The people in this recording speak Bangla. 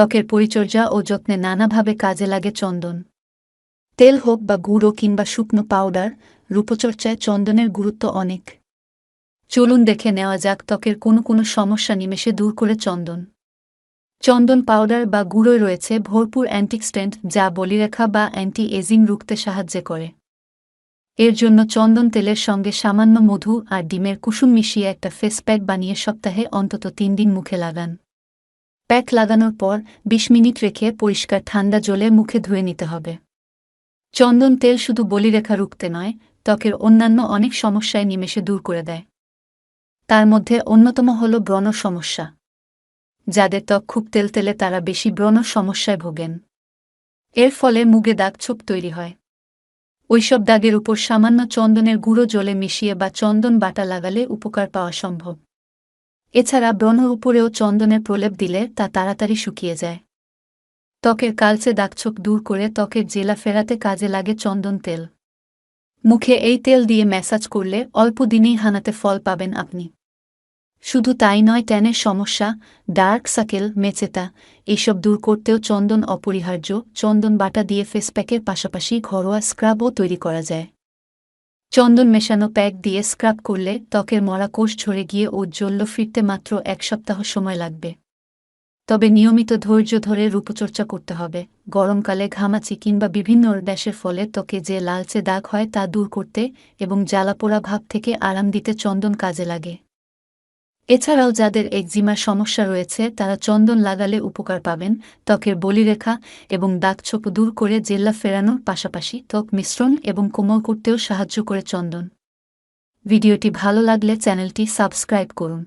ত্বকের পরিচর্যা ও যত্নে নানাভাবে কাজে লাগে চন্দন। তেল হোক বা গুঁড়ো কিংবা শুকনো পাউডার, রূপচর্চায় চন্দনের গুরুত্ব অনেক। চলুন দেখে নেওয়া যাক ত্বকের কোনো কোনো সমস্যা নিমেষে দূর করে চন্দন। চন্দন পাউডার বা গুঁড়োয় রয়েছে ভরপুর অ্যান্টিক্সটেন্ট যা বলিরেখা বা অ্যান্টি এজিং রুখতে সাহায্য করে। এর জন্য চন্দন তেলের সঙ্গে সামান্য মধু আর ডিমের কুসুম মিশিয়ে একটা ফেস প্যাক বানিয়ে সপ্তাহে অন্তত তিন দিন মুখে লাগান। প্যাক লাগানোর পর ২০ মিনিট রেখে পরিষ্কার ঠান্ডা জলে মুখে ধুয়ে নিতে হবে। চন্দন তেল শুধু বলিরেখা রুখতে নয়, ত্বকের অন্যান্য অনেক সমস্যায় নিমেষে দূর করে দেয়। তার মধ্যে অন্যতম হল ব্রণ সমস্যা। যাদের ত্বক খুব তেলতেলে তারা বেশি ব্রণ সমস্যায় ভোগেন। এর ফলে মুগে দাগ ছোপ তৈরি হয়। ওইসব দাগের উপর সামান্য চন্দনের গুঁড়ো জলে মিশিয়ে বা চন্দন বাটা লাগালে উপকার পাওয়া সম্ভব। এছাড়া ব্রণর উপরেও চন্দনের প্রলেপ দিলে তা তাড়াতাড়ি শুকিয়ে যায়। ত্বকের কালচে দাগছোপ দূর করে ত্বকের জেলা ফেরাতে কাজে লাগে চন্দন তেল। মুখে এই তেল দিয়ে ম্যাসাজ করলে অল্প দিনেই হানাতে ফল পাবেন আপনি। শুধু তাই নয়, ট্যানের সমস্যা, ডার্ক সাকেল মেচেতা, এসব দূর করতেও চন্দন অপরিহার্য। চন্দন বাটা দিয়ে ফেসপ্যাকের পাশাপাশি ঘরোয়া স্ক্রাবও তৈরি করা যায়। চন্দন মেশানো প্যাক দিয়ে স্ক্রাব করলে ত্বকের মরা কোষ ঝরে গিয়ে ঔজ্জ্বল্য ফিরতে মাত্র এক সপ্তাহ সময় লাগবে। তবে নিয়মিত ধৈর্য ধরে রূপচর্চা করতে হবে। গরমকালে ঘামাচি কিংবা বিভিন্ন ড্যাশের ফলে ত্বকে যে লালচে দাগ হয় তা দূর করতে এবং জ্বালাপোড়া ভাব থেকে আরাম দিতে চন্দন কাজে লাগে। এছাড়াও যাদের একজিমার সমস্যা রয়েছে, তারা চন্দন লাগালে উপকার পাবেন, ত্বকের বলিরেখা এবং দাগছোপ দূর করে জেল্লা ফেরানোর পাশাপাশি ত্বক মিশ্রণ এবং কোমল করতেও সাহায্য করে চন্দন। ভিডিওটি ভালো লাগলে চ্যানেলটি সাবস্ক্রাইব করুন।